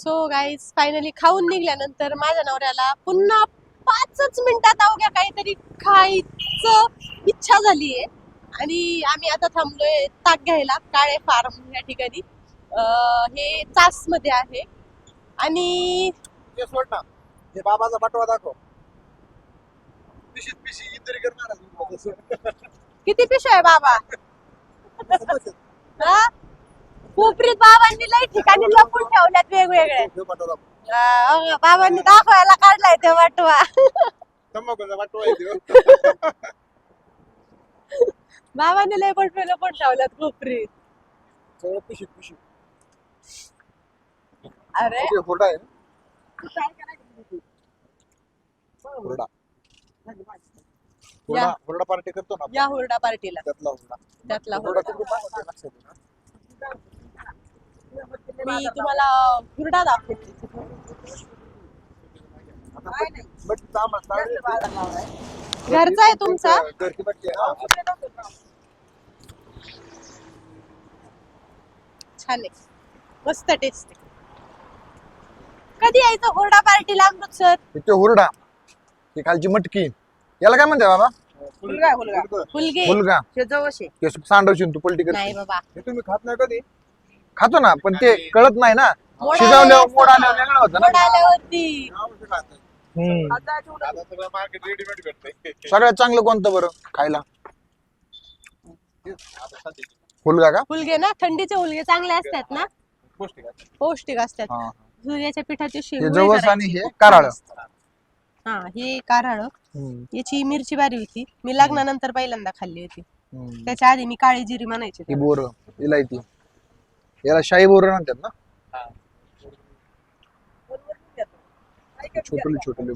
So guys finally खाऊन निघल्यानंतर माझ्या नवऱ्याला पुन्हा पाचच मिनिटात अवघ्या काहीतरी खायचं इच्छा झालीये. आणि आम्ही आता थांबलोय ताक घ्यायला. काळे फार्म या ठिकाणी. अं, हे चासमध्ये आहे. आणि ते सोड ना. ते बाबाचा बटवा दाखव. पिशीत पिशी इतरी करणार किती पिशव्या आहे बाबा? हा? कोपरीत बाबांनी लई ठिकाणी लपून ठेवल्यात वेगवेगळे. अं, बाबांनी दाखवायला काढलाय ते वाटवा तंबाखूचा आहे. बाबांनी लय पण लपून ठेवल्यात कोपरीत. सगळं पिशीत पिशी अरे. ते हुरडा आहे हुरडा हुरडा. या. हुरडा पार्टी करतो ना आपण. या हुरडा पार्टीला. त्यातला हुरडा. त्यातला हुरडा लक्षात आहे ना? मी तुम्हाला हुरडा दाखवते. घरचा आहे तुमचा? आहे. छान आहे. मस्त टेस्ट कधी यायचं? हुरडा पार्टीला अमृतसर इथे हुरडा. ही खालची मटकी. याला काय म्हणते बाबा? हुलगा फुलगे मुलगा ते जवळशे ते सांडवशील तू पलटी करते नाही बाबा. हे तुम्ही खात नाही कधी? खातो ना पण ते कळत नाही ना. मोड शिजवल्यावर आलेलं मोड असतं. आल्यावर वेगळं होतं ना. मोड आल्यावरती. हम्म. मार्केट रेडीमेड भेटतंय. सगळ्यात चांगलं कोणतं बरं खायला? फुलगा का? फुलगे ना थंडीचे हुलगे चांगले असतात ना. पौष्टिक आहे. पौष्टिक असतात. हा. सूर्याच्या पिठाचे हे शेंगुळे जवस करायचे. आणि हे कारळ. हा हे कारळ. याची मिरची बारी होती. मी लग्नानंतर पहिल्यांदा खाल्ली होती. त्याच्या आधी मी काळी जिरी म्हणायची ही बोर इलायती याला शाही बोर म्हणतात ना? छोटली छोटली?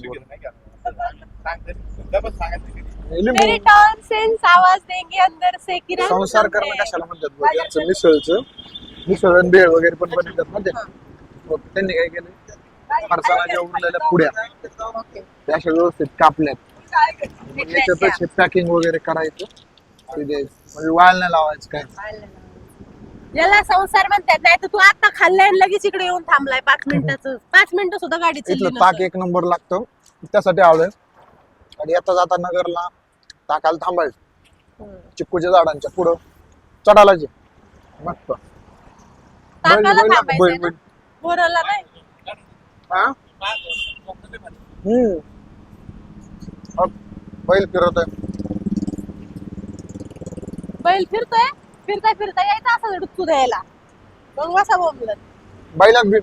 मेरे टर्न सेन्स आवाज देंगे अंदर से किरण संसार करणं कशाला म्हणतात? यांचं मिसळचं मिसळ आणि भेळ वगैरे पण बनवतात ना ते? मग त्यांनी काय केलं? फरसाणाच्या उरलेल्या पुड्या. त्या अशा व्यवस्थित कापल्यात. याच्यातच पॅकिंग वगैरे करायचं. म्हणजे वाळ नाही लावायचं काय? याला संसार म्हणतात नाही तर तू आता खाल्लाय आणि लगेच इकडे येऊन थांबलाय पाच मिनिटाचं पाच मिनिटं सुद्धा गाडी चालली इथलं ताक नसेल. एक नंबर लागतं त्यासाठी आवडेल आणि येता जाता नगरला ताकाला थांबायचं हम्म. चिक्कूच्या झाडांच्या पुढं चढायला जे मस्त ताकाला बैल- बैल- थांबायचंय बैल- ना? बैल. बोराला नाही हा? हम्म. अप, बैल फिरत आहे बैल फिरतोय फिरता फिरता यायचं असं डुक्कू द्यायला मग बसा बोंबलत. बैलात बी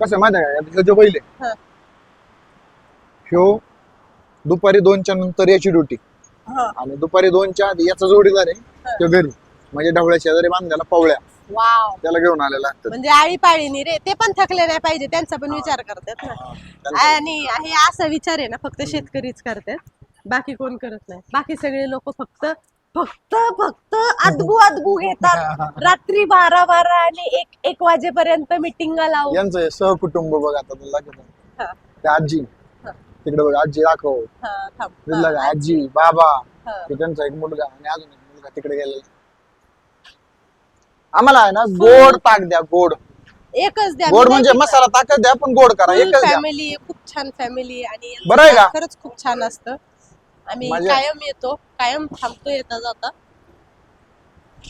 कसं माहिती आहे का? ह्यो जो बैल आहे. हं. ह्यो दुपारी दोनच्या नंतर याची ड्युटी. हं. आणि दुपारी दोनच्या आधी याचा जोडीदार आहे तो घरी. म्हणजे ढवळ्या शेजारी बांधायला पवळ्या. वाव. त्याला घेऊन आलेला असतात म्हणजे आळी पाळीनी रे ते पण थकले नाही पाहिजे त्यांचा पण विचार करतात ना. आणि हे असा विचार आहे ना फक्त शेतकरीच करतात. बाकी कोण करत नाही. बाकी सगळे लोक फक्त फक्त फक्त अदबू अदबू घेतात. रात्री बारा बारा आणि एक एक वाजेपर्यंत मिटिंग लावून. यांचं हे सहकुटुंब बघ आता तुला. हा, ते आजी. हा. तिकडे बघ आजी दाखव. हा, थांब. हा, आजी बाबा. हा. ते त्यांचा एक मुलगा आणि अजून एक मुलगा तिकडे गेलेला. आम्हाला आहे ना गोड ताक द्या गोड. एकच द्या गोड म्हणजे मसाला ताकद द्या पण गोड करा. एकच द्या. फॅमिली खूप छान फॅमिली आणि बरं आहे का? खरंच खूप छान असतं. आम्ही माझ्या- कायम येतो कायम थांबतो येता जाता.